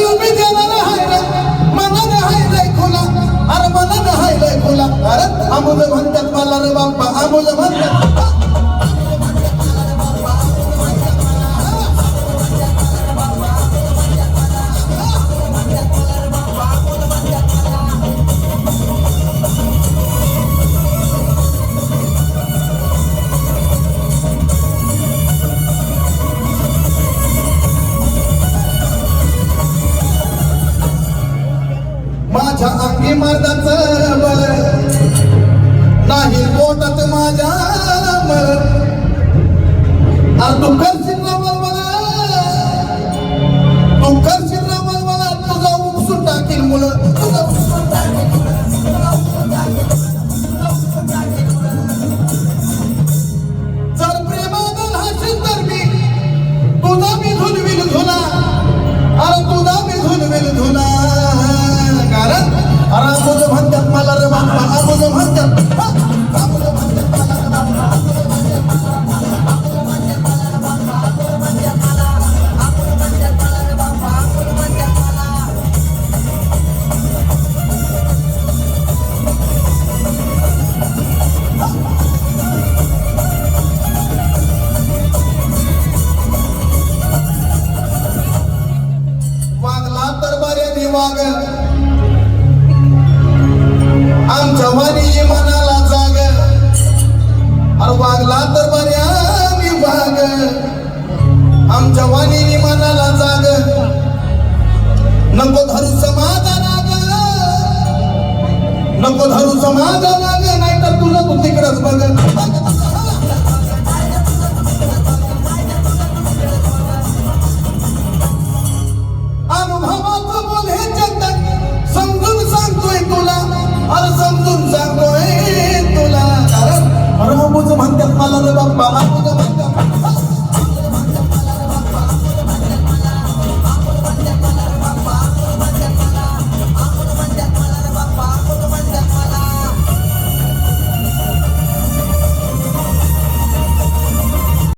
जीव मी देणार हाय रे मनानं हाय रे खुला अरे मनानं हाय रे खुला अरे अमुल म्हणतात मला रे बाप्पा अमुल म्हणतात माझ्या अंगी मर्दाचं बळ नाही पोटात माझ्या मर अरे तू करशील ना मला तू करशील ना मला. तुझा उपसून टाकील मुलं. तुझा उपसून टाकील मुलं. प्रेमानं हाशील तर मी तुझा मी बऱ्याने वाग आमच्या वाणी मनाला जाग. अरे वागला तर बऱ्याने वाग. आमच्या वाणी मनाला जाग. नको धरू समाधाना ग नको धरू समाधाना लाग नाही तर तुला तू तिकडच बघ.